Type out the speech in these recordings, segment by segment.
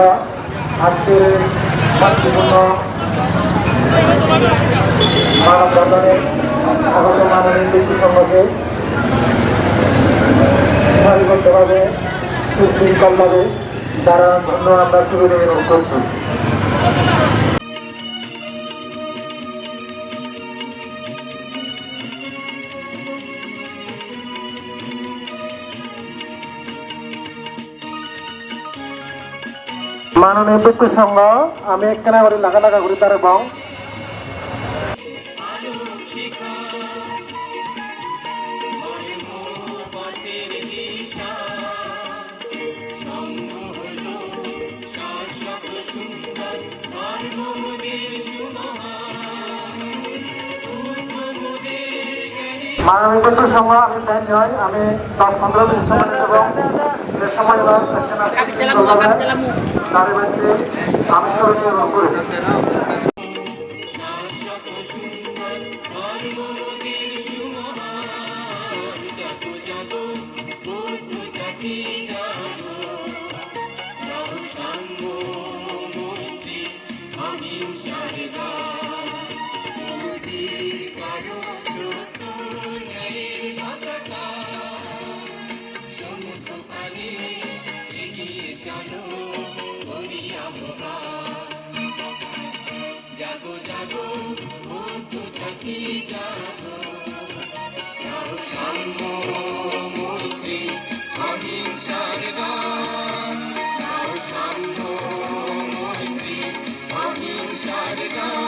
আয়োজিত আজকের শান্তিপূর্ণ মানববন্ধনে আগত মাননীয় ব্যক্তি সম্পর্কে সারিবদ্ধভাবে সুশৃঙ্খলভাবে তারা ধন্য আমরা সুবিধা করছি মাননীয় ব্যক্তি সংঘ আমি একখানা করে লাগা লাগা করি তার এবং মাননীয় ব্যক্তি সংঘ আমি তাই নয় আমি দশ পনেরো মিনিট সময় নেব যে সময় তাদের মধ্যে আমি সবাইকে গ্রহণ Lord,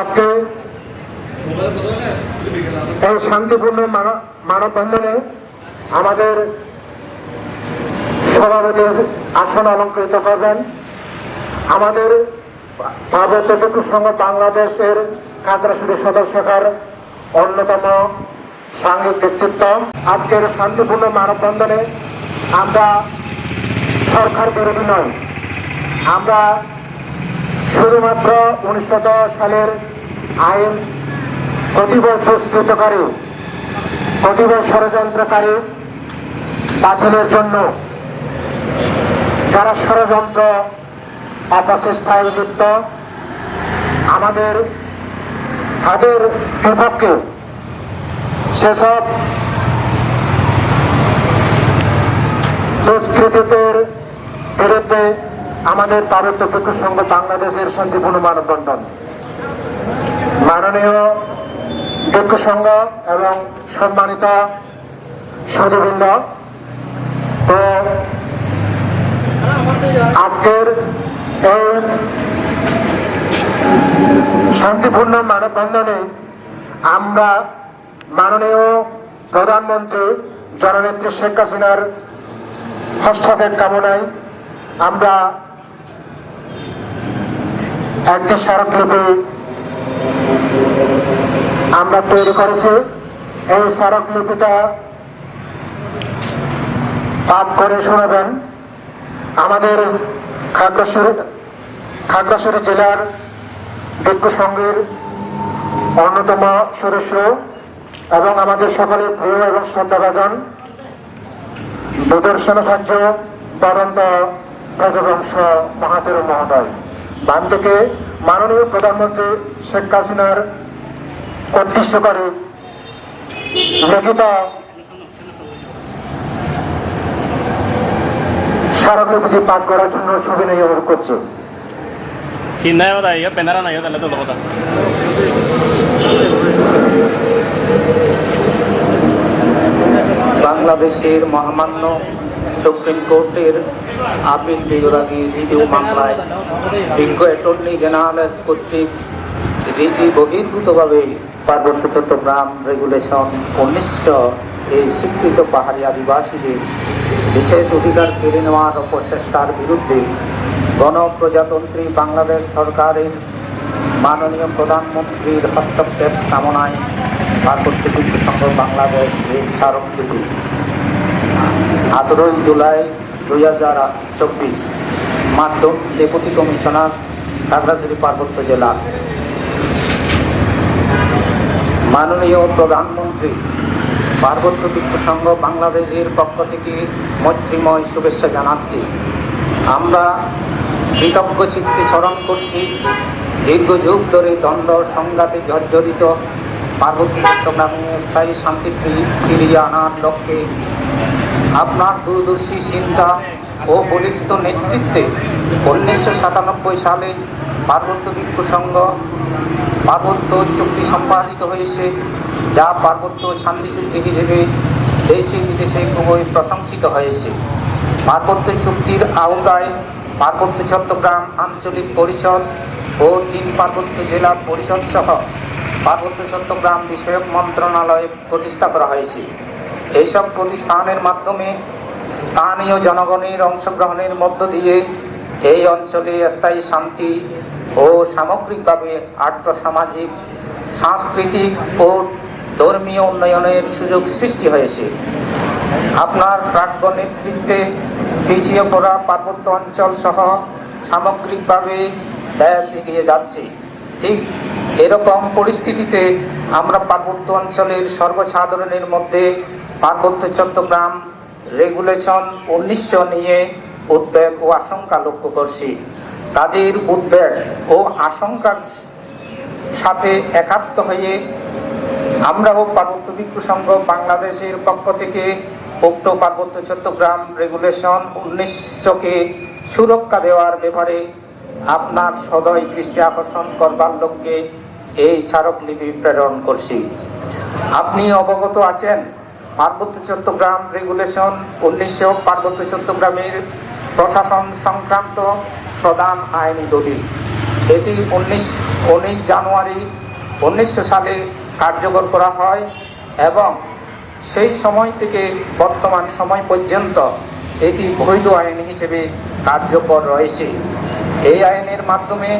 আজকে এই শান্তিপূর্ণ মানব মানববন্ধনে আমাদের সভাপতি আসন অলঙ্কৃত করবেন। আমাদের ভারত টুকু সংঘ বাংলাদেশের খাগড়াছড়ি সদস্যকার অন্যতম সাংঘিক ব্যক্তিত্ব। আজকের শান্তিপূর্ণ মানববন্ধনে আমরা সরকার বিরোধী নয়, আমরা শুধুমাত্র উনিশশো দশ সালের আইন প্রতিবয় দুষ্কৃতকারী প্রতিবয় ষড়যন্ত্রকারী বাতিলের জন্য যারা ষড়যন্ত্র অপচেষ্টায় লিপ্ত আমাদের, তাদের বিপক্ষে সেসব দুষ্কৃতীদের বিরুদ্ধে আমাদের পার্বত্য পক্ষ সংঘ বাংলাদেশের শান্তিপূর্ণ মানববন্ধন। মাননীয় ভিক্ষু সংঘ এবং সম্মানিত সুদীবৃন্দ তো আজকের এই শান্তিপূর্ণ মানববন্ধনে আমরা মাননীয় প্রধানমন্ত্রী জননেত্রী শেখ হাসিনার হস্তক্ষেপ কামনায় আমরা একটি স্মারকলিপি আমরা তৈরি করেছি। এই স্মারকলিপিটা পাঠ করে শোনাবেন। আমাদের খাগড়াছড়ি জেলার ভিক্ষু সংঘের অন্যতম সদস্য এবং আমাদের সকলের প্রিয় এবং শ্রদ্ধাভাজন বিদর্শনাচার্য বরন্ত রাজবংশ মহাতের মহোদয়। বাম থেকে মাননীয় প্রধানমন্ত্রী শেখ হাসিনার উদ্দেশ্য করে লিখিত স্মারকলিপিটি পাঠ করার জন্য সবিনয় অনুরোধ করছি। বাংলাদেশের মহামান্য সুপ্রিম কোর্টের আপিল বিভাগী রিভিউ মামলায় বিজ্ঞ অ্যাটর্নি জেনারেল কর্তৃক রীতি বহির্ভূতভাবে পার্বত্য চট্টগ্রাম রেগুলেশন উনিশশো এই স্বীকৃত পাহাড়ি আদিবাসীদের বিশেষ অধিকার কেড়ে নেওয়ার অপচেষ্টার বিরুদ্ধে গণপ্রজাতন্ত্রী বাংলাদেশ সরকারের মাননীয় প্রধানমন্ত্রীর হস্তক্ষেপ কামনায় পার্বত্য বিদ্যুৎ সংঘ বাংলাদেশ স্মারকলিপি। আঠারোই জুলাই দুই হাজার চব্বিশ মাধ্যম ডেপুটি কমিশনার খাগড়াছড়ি পার্বত্য জেলা। মাননীয় প্রধানমন্ত্রী, পার্বত্য বিদ্যুৎ সংঘ বাংলাদেশের পক্ষ থেকে মৈত্রীময় শুভেচ্ছা জানাচ্ছি। আমরা কৃতজ্ঞ চিত্তে স্মরণ করছি, দীর্ঘ যুগ ধরে দ্বন্দ্ব, সংঘাতে জর্জরিত পার্বত্য চট্টগ্রামে স্থায়ী শান্তি ফিরিয়ে আনার লক্ষ্যে আপনার দূরদর্শী চিন্তা ও বলিষ্ঠ নেতৃত্বে উনিশশো সাতানব্বই সালে পার্বত্য বিক্ষু সংঘ, পার্বত্য চুক্তি সম্পাদিত হয়েছে, যা পার্বত্য শান্তি চুক্তি হিসেবে দেশে বিদেশে খুবই প্রশংসিত হয়েছে। পার্বত্য চুক্তির আওতায় পার্বত্য চট্টগ্রাম আঞ্চলিক পরিষদ ও তিন পার্বত্য জেলা পরিষদ সহ পার্বত্য চট্টগ্রাম বিষয়ক মন্ত্রণালয় প্রতিষ্ঠা করা হয়েছে। এইসব প্রতিষ্ঠানের মাধ্যমে স্থানীয় জনগণের অংশগ্রহণের মধ্য দিয়ে এই অঞ্চলে স্থায়ী শান্তি ও সামগ্রিকভাবে আর্থসামাজিক সাংস্কৃতিক ও ধর্মীয় উন্নয়নের সুযোগ সৃষ্টি হয়েছে। আপনার প্রাজ্ঞ নেতৃত্বে পিছিয়ে পড়া পার্বত্য অঞ্চল সহ সামগ্রিকভাবে দেশ এগিয়ে যাচ্ছে। ঠিক এরকম পরিস্থিতিতে আমরা পার্বত্য অঞ্চলের সর্বসাধারণের মধ্যে পার্বত্য চট্টগ্রাম রেগুলেশন উনিশশো নিয়ে উদ্বেগ ও আশঙ্কা লক্ষ্য করছি। তাদের উদ্বেগ ও আশঙ্কার সাথে একাত্ম হয়ে আমরাও পার্বত্য ভিক্ষু সংঘ বাংলাদেশের পক্ষ থেকে উক্ত পার্বত্য চট্টগ্রাম রেগুলেশন উনিশশোকে সুরক্ষা দেওয়ার ব্যাপারে আপনার সদয় দৃষ্টি আকর্ষণ করবার লক্ষ্যে এই স্মারকলিপি প্রেরণ করছি। আপনি অবগত আছেন পার্বত্য চট্টগ্রাম রেগুলেশন উনিশশো পার্বত্য চট্টগ্রামের প্রশাসন সংক্রান্ত প্রধান আইনি দলিল। এটি উনিশ উনিশ জানুয়ারি উনিশশো সালে কার্যকর করা হয় এবং সেই সময় থেকে বর্তমান সময় পর্যন্ত এটি বৈধ আইন হিসেবে কার্যকর রয়েছে। এই আইনের মাধ্যমে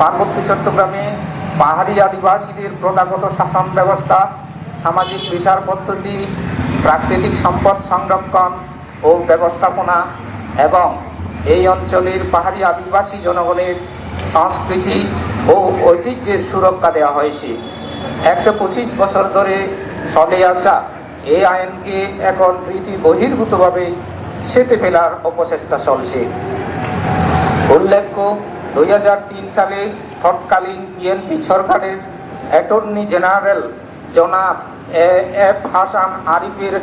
পার্বত্য চট্টগ্রামে পাহাড়ি আদিবাসীদের প্রথাগত শাসন ব্যবস্থা, সামাজিক বিচার পদ্ধতি প্রাকৃতিক সম্পদ সংরক্ষণ ও ব্যবস্থাপনা এবং এই অঞ্চলের পাহাড়ি আদিবাসী জনগণের সংস্কৃতি ও ঐতিহ্যের সুরক্ষা দেওয়া হয়েছে। একশো পঁচিশ বছর ধরে চলে আসা এই আইনকে এখন রীতি বহির্ভূতভাবে সেতে ফেলার অপচেষ্টা চলছে। উল্লেখ্য, দুই হাজার তিন সালে তৎকালীন বিএনপি সরকারের অ্যাটর্নি জেনারেল জনাব এফ হাসান আরিফের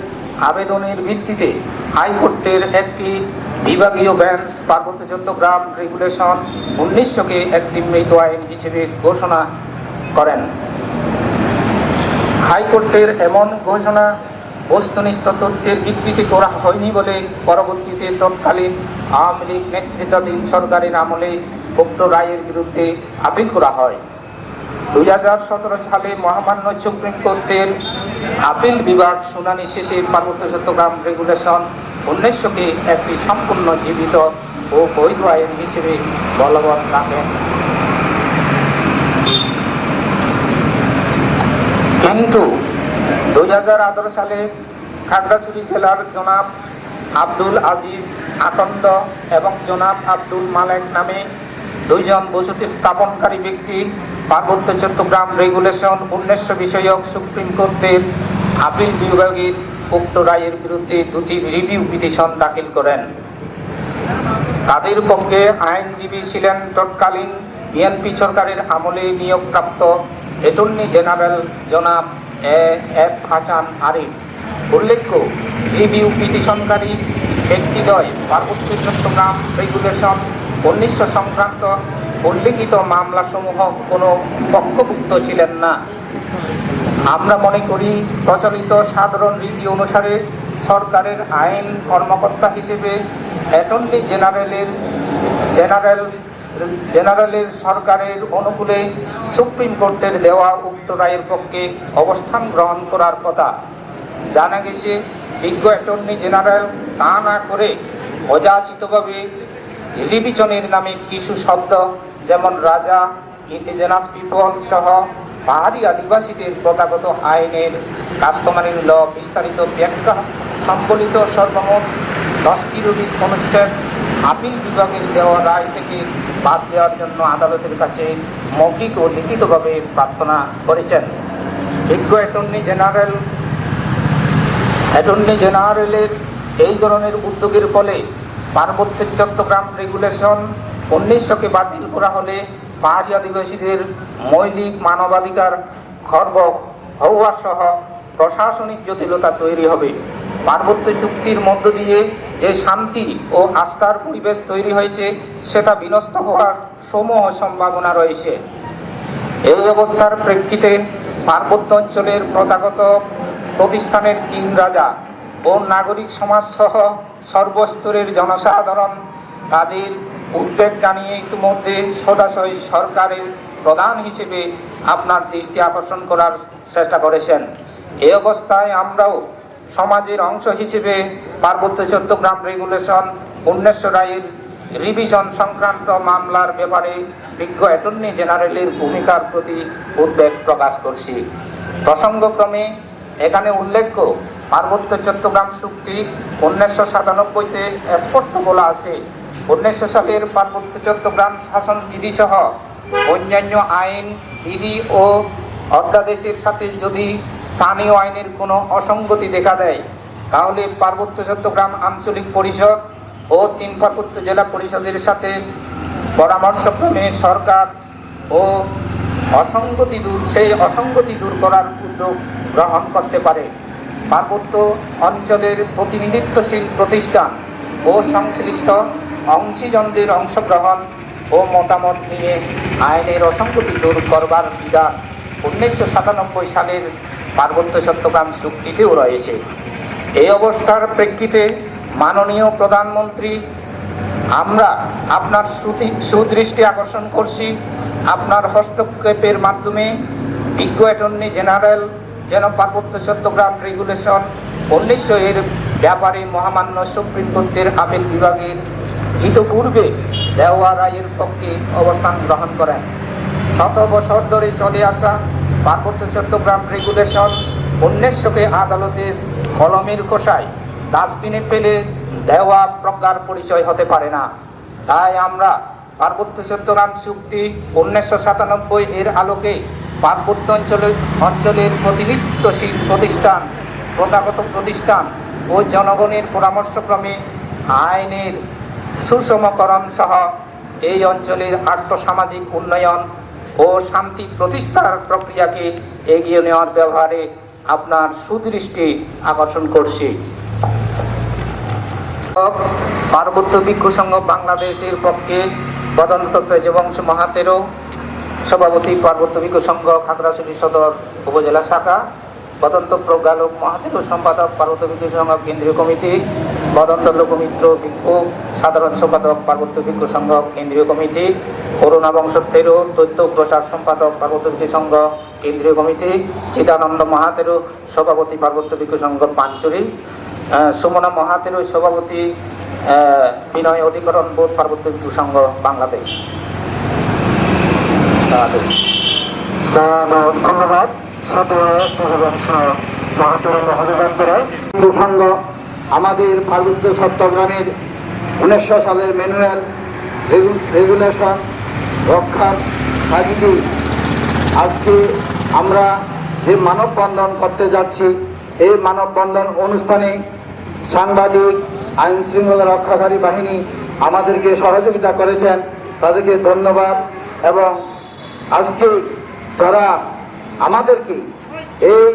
আবেদনের ভিত্তিতে হাইকোর্টের একটি বিভাগীয় বেঞ্চ পার্বত্য চট্টগ্রাম রেগুলেশন উনিশশোকে একটি মৃত আইন হিসেবে ঘোষণা করেন। হাইকোর্টের এমন ঘোষণা বস্তুনিষ্ঠ তথ্যের ভিত্তিতে করা হয়নি বলে পরবর্তীতে তৎকালীন আওয়ামী লীগ নেতৃত্বাধীন সরকারের আমলে উক্ত রায়ের বিরুদ্ধে আপিল করা হয়। দুই হাজার সতেরো সালে মহামান্য সুপ্রিম কোর্টের আপিল বিভাগ শুনানি শেষে পার্বত্য চট্টগ্রাম রেগুলেশন উনিশশোকে একটি সম্পূর্ণ জীবিত ও বৈধ আইন হিসেবে বলবৎ রাখেন কিন্তু দুই হাজার আঠারো সালে খাগড়াছড়ি জেলার জনাব আব্দুল আজিজ আকন্দ এবং জনাব আব্দুল মালেক নামে দুইজন বসতি স্থাপনকারী ব্যক্তি পার্বত্য চট্টগ্রাম রেগুলেশন উনিশশো বিষয়ক সুপ্রিম কোর্টের আপিল বিভাগের উক্ত রায়ের বিরুদ্ধে দুটি রিভিউ পিটিশন দাখিল করেন। তাদের পক্ষে আইনজীবী ছিলেন তৎকালীন বিএনপি সরকারের আমলে নিয়োগপ্রাপ্ত অ্যাটর্নি জেনারেল জনাব এ এফ হাসান আরিফ। উল্লেখ্য, রিভিউ পিটিশনকারী ব্যক্তিদ্বয় পার্বত্য চট্টগ্রাম রেগুলেশন উনিশশো সংক্রান্ত উল্লেখিত মামলাসমূহ কোনো পক্ষভুক্ত ছিলেন না। আমরা মনে করি, প্রচলিত সাধারণ রীতি অনুসারে সরকারের আইন কর্মকর্তা হিসেবে অ্যাটর্নি জেনারেলের, জেনারেল, জেনারেলের সরকারের অনুকূলে সুপ্রিম কোর্টের দেওয়া উক্ত রায়ের পক্ষে অবস্থান গ্রহণ করার কথা। জানা গেছে, বিজ্ঞ অ্যাটর্নি জেনারেল তা না করে অযাচিতভাবে রিভিশনের নামে কিছু শব্দ যেমন রাজা ইন্ডিজেনাস পিপল সহ পাহাড়ি আদিবাসীদের প্রথাগত আইনের কাস্টমারি ল বিস্তারিত ব্যাখ্যা সম্বলিত সর্বমোট দশটির অধিক অনুচ্ছেদ আপিল বিভাগের দেওয়া রায় থেকে বাদ দেওয়ার জন্য আদালতের কাছে মৌখিক ও লিখিতভাবে প্রার্থনা করেছেন। বিজ্ঞ অ্যাটর্নি জেনারেল, অ্যাটর্নি জেনারেলের এই ধরনের উদ্যোগের ফলে পার্বত্য চট্টগ্রাম রেগুলেশন উনিশশোকে বাতিল করা হলে পাহাড়ি আদিবাসীদের মৌলিক মানবাধিকার, খর্ব হওয়া সহ প্রশাসনিক জটিলতা তৈরি হবে। পার্বত্য চুক্তির মধ্য দিয়ে যে শান্তি ও আস্থার পরিবেশ তৈরি হয়েছে, সেটা বিনষ্ট হওয়ার সমূহ সম্ভাবনা রয়েছে। এই অবস্থার প্রেক্ষিতে পার্বত্য অঞ্চলের প্রথাগত প্রতিষ্ঠানের তিন রাজা ও নাগরিক সমাজ সহ সর্বস্তরের জনসাধারণ তাদের উদ্বেগ জানিয়ে ইতিমধ্যে সদাশয় সরকারের প্রধান হিসেবে আপনার দৃষ্টি আকর্ষণ করার চেষ্টা করেছেন। এ অবস্থায় আমরাও সমাজের অংশ হিসেবে পার্বত্য চট্টগ্রাম রেগুলেশন উনিশশো রায়ের রিভিশন সংক্রান্ত মামলার ব্যাপারে বিজ্ঞ অ্যাটর্নি জেনারেলের ভূমিকার প্রতি উদ্বেগ প্রকাশ করছি। প্রসঙ্গক্রমে, এখানে উল্লেখ্য, পার্বত্য চট্টগ্রাম চুক্তি উনিশশো সাতানব্বইতে স্পষ্ট বলা আছে উনিশশো সালের পার্বত্য চট্টগ্রাম শাসন বিধি সহ অন্যান্য আইন বিধি ও অধ্যাদেশের সাথে যদি স্থানীয় আইনের কোনো অসঙ্গতি দেখা দেয়, তাহলে পার্বত্য চট্টগ্রাম আঞ্চলিক পরিষদ ও তিন পার্বত্য জেলা পরিষদের সাথে পরামর্শক্রমে সরকার ও অসঙ্গতি দূর, সেই অসঙ্গতি দূর করার উদ্যোগ গ্রহণ করতে পারে। পার্বত্য অঞ্চলের প্রতিনিধিত্বশীল প্রতিষ্ঠান ও সংশ্লিষ্ট অংশীজনদের অংশগ্রহণ ও মতামত নিয়ে আইনের অসঙ্গতি দূর করবার বিধান উনিশশো সাতানব্বই সালের পার্বত্য চট্টগ্রাম চুক্তিতেও রয়েছে। এই অবস্থার প্রেক্ষিতে মাননীয় প্রধানমন্ত্রী, আমরা আপনার শ্রুতি সুদৃষ্টি আকর্ষণ করছি। আপনার হস্তক্ষেপের মাধ্যমে বিজ্ঞ অ্যাটর্নি জেনারেল, যেন পার্বত্য চট্টগ্রাম রেগুলেশন উনিশশো এর ব্যাপারে মহামান্য সুপ্রিম কোর্টের আপিল বিভাগের ইতপূর্বে দেওয়া রায়ের পক্ষে অবস্থান গ্রহণ করেন। শত বছর ধরে চলে আসা পার্বত্য চট্টগ্রাম রেগুলেশন উনিশশোকে আদালতের কলমের কোষায় ডাস্টবিনে ফেলে দেওয়া প্রজ্ঞার পরিচয় হতে পারে না। তাই আমরা পার্বত্য চট্টগ্রাম চুক্তি উনিশশো সাতানব্বই এর আলোকে পার্বত্য অঞ্চলের অঞ্চলের প্রতিনিধিত্বশীল প্রতিষ্ঠান প্রথাগত প্রতিষ্ঠান ও জনগণের পরামর্শক্রমে আইনের সুষমকরণ সহ এই অঞ্চলের আর্থসামাজিক উন্নয়ন ও শান্তি প্রতিষ্ঠার প্রক্রিয়াকে এগিয়ে নেওয়ার ব্যবহারে আপনার সুদৃষ্টি আকর্ষণ করছি। পার্বত্য ভিক্ষু সংঘ বাংলাদেশের পক্ষে প্রধানত তেজবংশ মহাতেরো সভাপতি পার্বত্য ভিক্ষু সংঘ খাগড়াছড়ি সদর উপজেলা শাখা বদন্ত প্রজ্ঞালোক মহাদেব সম্পাদক পার্বত্য ভিক্ষু সংঘ কেন্দ্রীয় কমিটি বদন্ত লোকমিত্র ভিক্ষু, সাধারণ সম্পাদক পার্বত্য ভিক্ষু সংঘ, কেন্দ্রীয় কমিটি, করুণা বংশোত্তেরু তথ্য প্রসার সম্পাদক পার্বত্য ভিক্ষু সংঘ, কেন্দ্রীয় কমিটি, চিদানন্দ মহাতেরু, সভাপতি পার্বত্য ভিক্ষু সংঘ পাঞ্চুরি সুমনা মহাতেরু, সভাপতি বিনয় অধিকরণ বোধ পার্বত্য ভিক্ষু সংঘ, বাংলাদেশ। ধন্যবাদ। সাথে মহাতর হিন্দু সংঘ আমাদের পার্বত্য চট্টগ্রামের উনিশশো সালের ম্যানুয়াল রেগুলেশন রক্ষার তাগিদে আজকে আমরা যে মানববন্ধন করতে যাচ্ছি, এই মানববন্ধন অনুষ্ঠানে সাংবাদিক, আইন শৃঙ্খলা রক্ষাকারী বাহিনী আমাদেরকে সহযোগিতা করেছেন। তাদেরকে ধন্যবাদ এবং আজকে যারা আমাদেরকে এই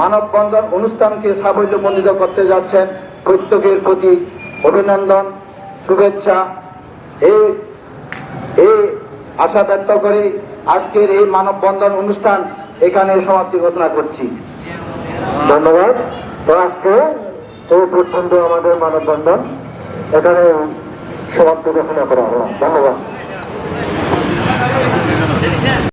মানববন্ধন অনুষ্ঠানকে সাফল্যমণ্ডিত করতে যাচ্ছেন প্রত্যেকের প্রতি অভিনন্দন, শুভেচ্ছা। এই এই আশা ব্যক্ত করে আজকের এই মানববন্ধন অনুষ্ঠান এখানে সমাপ্তি ঘোষণা করছি। ধন্যবাদ। তো আজকে এই পর্যন্ত আমাদের মানববন্ধন এখানে সমাপ্তি ঘোষণা করা হলো। ধন্যবাদ।